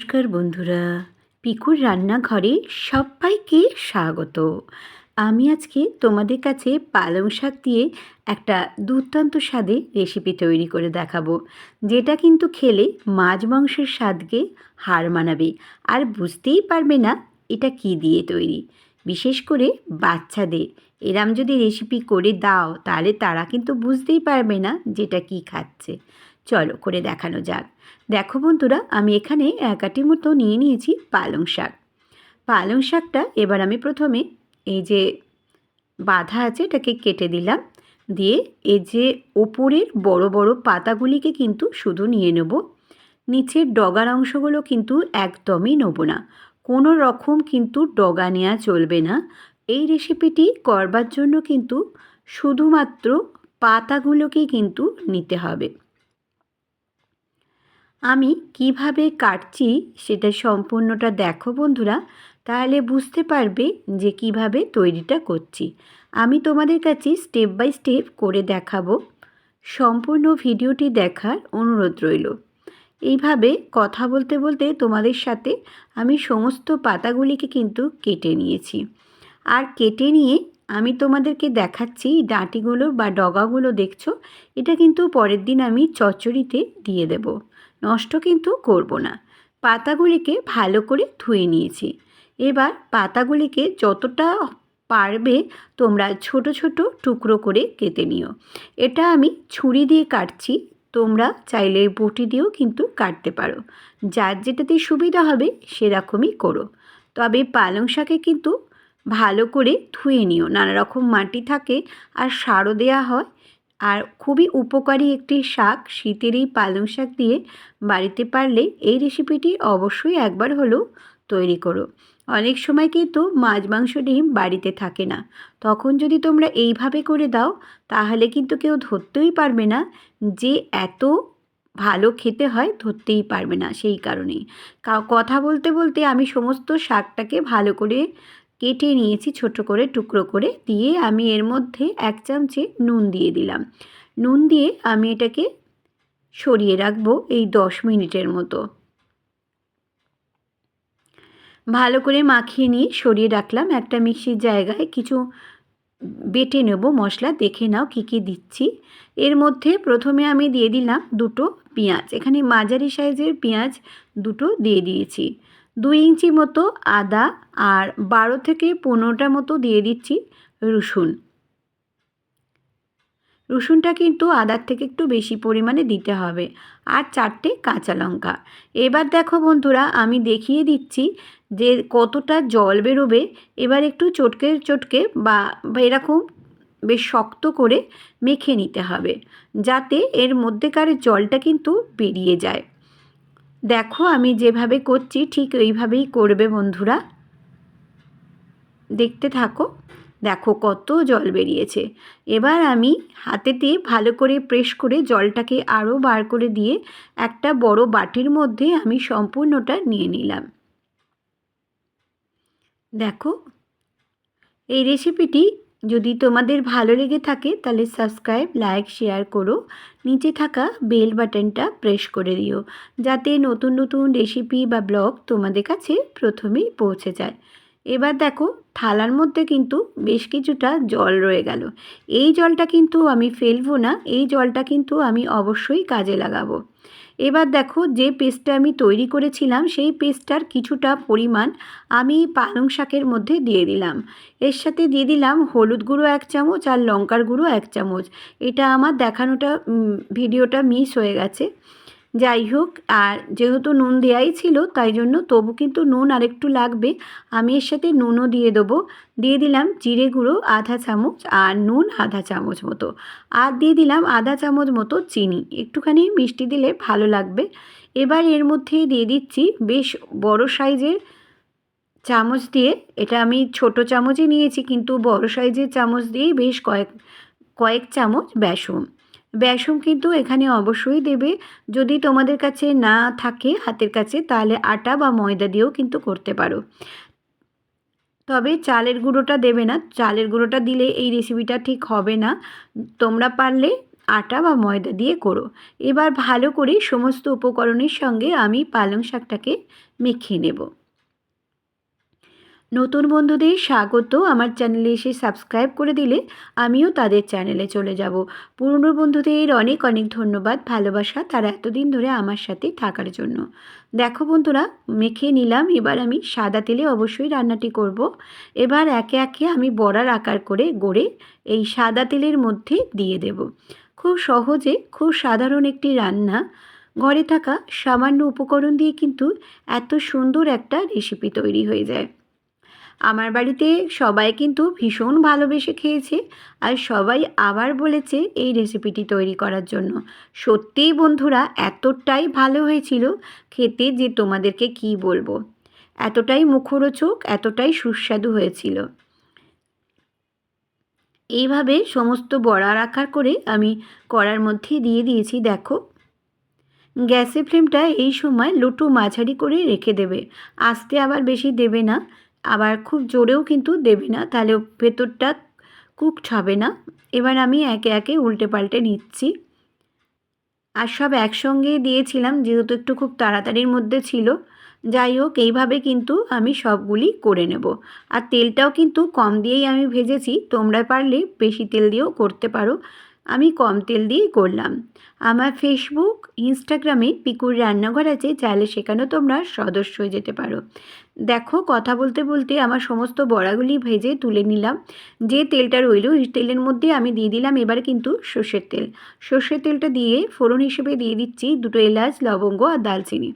নমস্কার বন্ধুরা। পিকুর রান্নাঘরে সবাইকে স্বাগত। আমি আজকে তোমাদের কাছে পালং শাক দিয়ে একটা দুর্দান্ত স্বাদে রেসিপি তৈরি করে দেখাবো, যেটা কিন্তু খেলে মাছ মাংসের স্বাদকে হার মানাবে। আর বুঝতেই পারবে না এটা কি দিয়ে তৈরি। বিশেষ করে বাচ্চাদের। এরাম যদি রেসিপি করে দাও, তাহলে তারা কিন্তু বুঝতেই পারবে না যেটা কি খাচ্ছে। চলো করে দেখানো যাক। দেখো বন্ধুরা, আমি এখানে একাটি মতো নিয়ে নিয়েছি পালং শাক। পালং শাকটা এবার আমি প্রথমে এই যে বাধা আছে এটাকে কেটে দিলাম। দিয়ে এই যে ওপরের বড় বড় পাতাগুলিকে কিন্তু শুধু নিয়ে নেব। নিচের ডগার অংশগুলো কিন্তু একদমই নেব না। কোনো রকম কিন্তু ডগা নেওয়া চলবে না। এই রেসিপিটি করবার জন্য কিন্তু শুধুমাত্র পাতাগুলোকেই কিন্তু নিতে হবে। আমি কীভাবে কাটছি সেটা সম্পূর্ণটা দেখো বন্ধুরা, তাহলে বুঝতে পারবে যে কীভাবে তৈরিটা করছি। আমি তোমাদের কাছে স্টেপ বাই স্টেপ করে দেখাবো। সম্পূর্ণ ভিডিওটি দেখার অনুরোধ রইল। এইভাবে কথা বলতে বলতে তোমাদের সাথে আমি সমস্ত পাতাগুলিকে কিন্তু কেটে নিয়েছি। আর কেটে নিয়ে আমি তোমাদেরকে দেখাচ্ছি ডাঁটিগুলো বা ডগাগুলো, দেখছ? এটা কিন্তু পরের দিন আমি চচ্চড়িতে দিয়ে দেবো। নষ্ট কিন্তু করব না। পাতাগুলিকে ভালো করে ধুয়ে নিয়েছি। এবার পাতাগুলিকে যতটা পারবে তোমরা ছোট ছোট টুকরো করে কেটে নিও। এটা আমি ছুরি দিয়ে কাটছি। তোমরা চাইলে বটি দিয়েও কিন্তু কাটতে পারো। যার যেটাতে সুবিধা হবে সেরকমই করো। তবে পালং শাকে কিন্তু ভালো করে ধুয়ে নিও। নানা রকম মাটি থাকে আর সারও দেওয়া হয়। আর খুবই উপকারী একটি শাক। শীতের এই পালং শাক দিয়ে বাড়িতে পারলে এই রেসিপিটি অবশ্যই একবার হলেও তৈরি করো। অনেক সময় কিন্তু মাছ, মাংস, ডিম বাড়িতে থাকে না। তখন যদি তোমরা এইভাবে করে দাও, তাহলে কিন্তু কেউ ধরতেই পারবে না যে এত ভালো খেতে হয়, ধরতেই পারবে না সেই কারণেই। কথা বলতে বলতে আমি সমস্ত শাকটাকে ভালো করে কেটে নিয়েছি ছোট করে টুকরো করে, দিয়ে আমি এর মধ্যে এক চামচে নুন দিয়ে দিলাম। নুন দিয়ে আমি এটাকে সরিয়ে রাখব এই দশ মিনিটের মতো। ভালো করে মাখিয়ে নিয়ে সরিয়ে রাখলাম। একটা মিক্সির জায়গায় কিছু বেটে নেব মশলা, দেখে নাও কী কী দিচ্ছি। এর মধ্যে প্রথমে আমি দিয়ে দিলাম দুটো পেঁয়াজ। এখানে মাঝারি সাইজের পেঁয়াজ দুটো দিয়ে দিয়েছি। দুই ইঞ্চি মতো আদা আর বারো থেকে পনেরোটা মতো দিয়ে দিচ্ছি রসুন। রসুনটা কিন্তু আদার থেকে একটু বেশি পরিমাণে দিতে হবে আর চারটে কাঁচা লঙ্কা। এবার দেখো বন্ধুরা, আমি দেখিয়ে দিচ্ছি যে কতটা জল বেরোবে। এবার একটু চটকে চটকে বা এরকম বেশ শক্ত করে মেখে নিতে হবে যাতে এর মধ্যেকার জলটা কিন্তু বেরিয়ে যায়। দেখো, আমি যেভাবে করছি ঠিক ওইভাবেই করবে বন্ধুরা। দেখতে থাকো। দেখো কত জল বেরিয়েছে। এবার আমি হাতেতে ভালো করে প্রেস করে জলটাকে আরও বার করে দিয়ে একটা বড় বাটির মধ্যে আমি সম্পূর্ণটা নিয়ে নিলাম। দেখো, এই রেসিপিটি যদি তোমাদের ভালো লেগে থাকে, তাহলে সাবস্ক্রাইব লাইক শেয়ার করো। নিচে থাকা বেল বাটনটা প্রেস করে দিও, যাতে নতুন নতুন রেসিপি বা ব্লগ তোমাদের কাছে প্রথমেই পৌঁছে যায়। এবার দেখো, থালার মধ্যে কিন্তু বেশ কিছুটা জল রয়ে গেল। এই জলটা কিন্তু আমি ফেলব না, এই জলটা কিন্তু আমি অবশ্যই কাজে লাগাবো। এবার দেখো, যে পেস্টটা আমি তৈরি করেছিলাম, সেই পেস্টটার কিছুটা পরিমাণ আমি পালং শাকের মধ্যে দিয়ে দিলাম। এর সাথে দিয়ে দিলাম হলুদ গুঁড়ো এক চামচ আর লঙ্কার গুঁড়ো এক চামচ। এটা আমার দেখানোটা ভিডিওটা মিস হয়ে গেছে। যাই হোক, আর যেহেতু নুন দেওয়াই ছিল, তাই জন্য তবু কিন্তু নুন আরেকটু লাগবে। আমি এর সাথে নুনও দিয়ে দেবো। দিয়ে দিলাম জিরে গুঁড়ো, আধা চামচ আর নুন আধা চামচ মতো। আর দিয়ে দিলাম আধা চামচ মতো চিনি। একটুখানি মিষ্টি দিলে ভালো লাগবে। এবার এর মধ্যে দিয়ে দিচ্ছি বেশ বড় সাইজের চামচ দিয়ে। এটা আমি ছোট চামচই নিয়েছি, কিন্তু বড় সাইজের চামচ দিয়েই বেশ কয়েক কয়েক চামচ বেসন। বেসন কিন্তু এখানে অবশ্যই দেবে। যদি তোমাদের কাছে না থাকে হাতের কাছে, তাহলে আটা বা ময়দা দিয়েও কিন্তু করতে পারো। তবে চালের গুঁড়োটা দেবে না। চালের গুঁড়োটা দিলে এই রেসিপিটা ঠিক হবে না। তোমরা পারলে আটা বা ময়দা দিয়ে করো। এবার ভালো করে সমস্ত উপকরণের সঙ্গে আমি পালং শাকটাকে মেখে নেব। নতুন বন্ধুদের স্বাগত। আমার চ্যানেলে এসে সাবস্ক্রাইব করে দিলে আমিও তাদের চ্যানেলে চলে যাব। পুরনো বন্ধুদের অনেক অনেক ধন্যবাদ ভালোবাসা তারা এতদিন ধরে আমার সাথে থাকার জন্য। দেখো বন্ধুরা, মেখে নিলাম। এবার আমি সাদা তেলে অবশ্যই রান্নাটি করব। এবার একে একে আমি বড়ার আকার করে গড়ে এই সাদা তেলের মধ্যে দিয়ে দেব। খুব সহজে, খুব সাধারণ একটি রান্না। ঘরে থাকা সামান্য উপকরণ দিয়ে কিন্তু এত সুন্দর একটা রেসিপি তৈরি হয়ে যায়। আমার বাড়িতে সবাই কিন্তু ভীষণ ভালোবেসে খেয়েছে আর সবাই আবার বলেছে এই রেসিপিটি তৈরি করার জন্য। সত্যিই বন্ধুরা, এতটাই ভালো হয়েছিল খেতে যে তোমাদেরকে কি বলব। এতটাই মুখরোচক, এতটাই সুস্বাদু হয়েছিল। এইভাবে সমস্ত বড়া রাখার করে আমি কড়ার মধ্যে দিয়ে দিয়েছি, দেখো। গ্যাসের ফ্লেমটা এই সময় লুটু মাঝারি করে রেখে দেবে। আস্তে আবার বেশি দেবে না। আবার খুব জোরেও কিন্তু দেবে না, তাহলে ভেতরটা কুকড হবে না। এবার আমি একে একে উল্টে পাল্টে নিচ্ছি। আর সব একসঙ্গেই দিয়েছিলাম, যেহেতু একটু খুব তাড়াতাড়ির মধ্যে ছিল। যাই হোক, এইভাবে কিন্তু আমি সবগুলি করে নেব। আর তেলটাও কিন্তু কম দিয়েই আমি ভেজেছি, তোমরা পারলে বেশি তেল দিয়েও করতে পারো। আমি কম তেল দিয়েই করলাম। আমার ফেসবুক ইনস্টাগ্রামে পিকুর রান্নাঘর আছে, চাইলে সেখানেও তোমরা সদস্য হয়ে যেতে পারো। দেখো, কথা বলতে বলতে আমার সমস্ত বড়াগুলি ভেজে তুলে নিলাম। যে তেলটা রইল তেলের মধ্যে আমি দিয়ে দিলাম এবার কিন্তু সর্ষের তেল। সর্ষের তেলটা দিয়ে ফোড়ন হিসেবে দিয়ে দিচ্ছি দুটো এলাচ, লবঙ্গ আর দালচিনি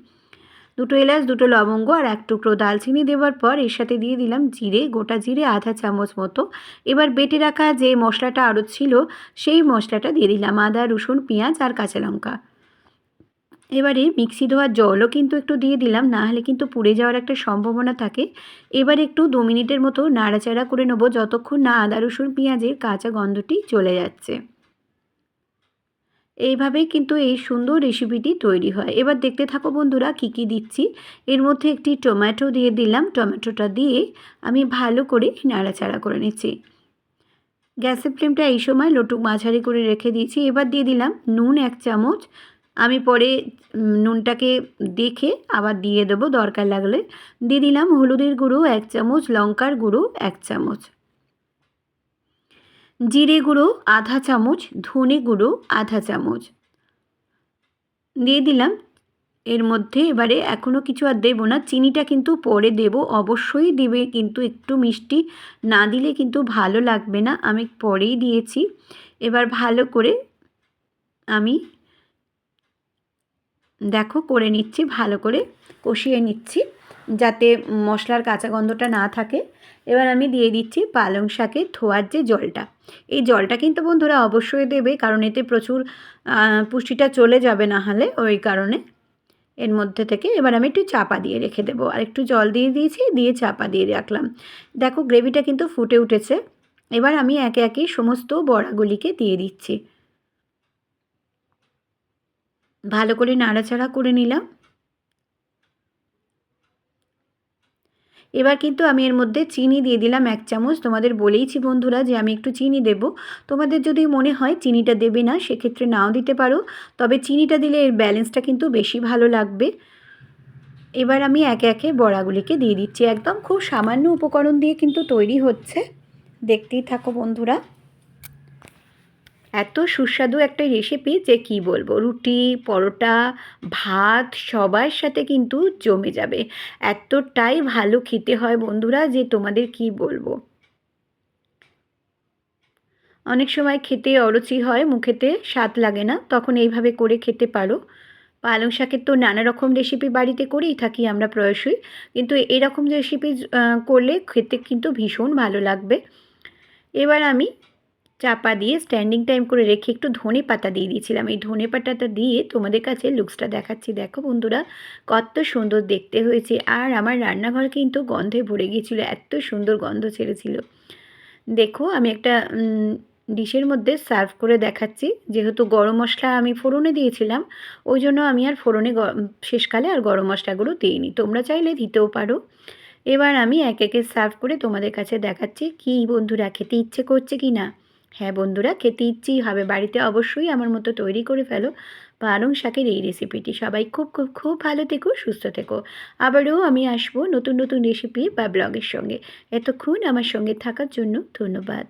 দুটো এলাচ, দুটো লবঙ্গ আর এক টুকরো দালচিনি দেওয়ার পর এর সাথে দিয়ে দিলাম জিরে, গোটা জিরে আধা চামচ মতো। এবার বেটে রাখা যে মশলাটা আরও ছিল, সেই মশলাটা দিয়ে দিলাম আদা, রসুন, পেঁয়াজ আর কাঁচা লঙ্কা। এবারে মিক্সি ধোয়ার জলও কিন্তু একটু দিয়ে দিলাম, না হলে কিন্তু পুড়ে যাওয়ার একটা সম্ভাবনা থাকে। এবার একটু দু মিনিটের মতো নাড়াচাড়া করে নেব, যতক্ষণ না আদা, রসুন, পেঁয়াজের কাঁচা গন্ধটি চলে যাচ্ছে। এইভাবেই কিন্তু এই সুন্দর রেসিপিটি তৈরি হয়। এবার দেখতে থাকো বন্ধুরা কী কী দিচ্ছি। এর মধ্যে একটি টমেটো দিয়ে দিলাম। টমেটোটা দিয়ে আমি ভালো করে নাড়াচাড়া করে নিচ্ছি। গ্যাসের ফ্লেমটা এই সময় লটুক মাঝারি করে রেখে দিয়েছি। এবার দিয়ে দিলাম নুন এক চামচ। আমি পরে নুনটাকে দেখে আবার দিয়ে দেবো দরকার লাগলে। দিয়ে দিলাম হলুদের গুঁড়ো এক চামচ, লঙ্কার গুঁড়ো এক চামচ। জিরে গুঁড়ো, আধা চামচ, ধনে গুঁড়ো, আধা চামচ। দিয়ে দিলাম। এর মধ্যে এবারে এখনও কিছু আর দেবো না। চিনিটা কিন্তু পরে দেব। অবশ্যই দেবে, কিন্তু একটু মিষ্টি না দিলে কিন্তু ভালো লাগবে না। আমি পরেই দিয়েছি। এবার ভালো করে আমি দেখো, করে নিচ্ছি, ভালো করে কষিয়ে নিচ্ছি। যাতে মশলার কাঁচা গন্ধটা না থাকে। এবার আমি দিয়ে দিচ্ছি পালং শাকে ধোয়ার যে জলটা। এই জলটা কিন্তু বন্ধুরা অবশ্যই দেবে, কারণ এতে প্রচুর পুষ্টিটা চলে যাবে না হলে ওই কারণে। এর মধ্যে থেকে এবার আমি একটু চাপা দিয়ে রেখে দেবো। আর একটু জল দিয়ে দিয়েছি, দিয়ে চাপা দিয়ে রাখলাম। দেখো গ্রেভিটা কিন্তু ফুটে উঠেছে। এবার আমি একে একে সমস্ত বড়াগুলিকে দিয়ে দিচ্ছি। ভালো করে নাড়াচাড়া করে নিলাম। এবার কিন্তু আমি এর মধ্যে চিনি দিয়ে দিলাম এক চামচ। তোমাদের বলেইছি বন্ধুরা যে আমি একটু চিনি দেব। তোমাদের যদি মনে হয় চিনিটা দেবে না, সেক্ষেত্রে নাও দিতে পারো। তবে চিনিটা দিলে এর ব্যালেন্সটা কিন্তু বেশি ভালো লাগবে। এবার আমি একে একে বড়াগুলিকে দিয়ে দিচ্ছি। একদম খুব সামান্য উপকরণ দিয়ে কিন্তু তৈরি হচ্ছে। দেখতেই থাকো বন্ধুরা। এত সুস্বাদু একটা রেসিপি যে কি বলব? রুটি, পরোটা, ভাত সবার সাথে কিন্তু জমে যাবে। এতটাই ভালো খেতে হয় বন্ধুরা যে তোমাদের কি বলব? অনেক সময় খেতে অরুচি হয়, মুখেতে স্বাদ লাগে না, তখন এইভাবে করে খেতে পারো। পালং শাকের তো নানা রকম রেসিপি বাড়িতে করেই থাকি আমরা প্রায়শই, কিন্তু এরকম রেসিপি করলে খেতে কিন্তু ভীষণ ভালো লাগবে। এবার আমি চাপা দিয়ে স্ট্যান্ডিং টাইম করে রেখে একটু ধনে পাতা দিয়ে দিয়েছিলাম। এই ধনে পাতাটা দিয়ে তোমাদের কাছে লুকসটা দেখাচ্ছি। দেখো বন্ধুরা, কত সুন্দর দেখতে হয়েছে। আর আমার রান্নাঘর কিন্তু গন্ধে ভরে গিয়েছিল, এত সুন্দর গন্ধ ছেড়েছিল। দেখো, আমি একটা ডিশের মধ্যে সার্ভ করে দেখাচ্ছি। যেহেতু গরম মশলা আমি ফোড়নে দিয়েছিলাম, ওই জন্য আমি আর ফোড়নে শেষকালে আর গরম মশলাগুলো দিইনি। তোমরা চাইলে দিতেও পারো। এবার আমি এক একে সার্ভ করে তোমাদের কাছে দেখাচ্ছি, কি বন্ধুরা, খেতে ইচ্ছে করছে কি না হ্যাঁ বন্ধুরা, খেতে ইচ্ছেই হবে। বাড়িতে অবশ্যই আমার মতো তৈরি করে ফেলো। পালং শাকের এই রেসিপিটি সবাই খুব খুব খুব ভালো থেকো, সুস্থ থেকো। আবারও আমি আসব নতুন নতুন রেসিপি বা ব্লগের সঙ্গে। এতক্ষণ আমার সঙ্গে থাকার জন্য ধন্যবাদ।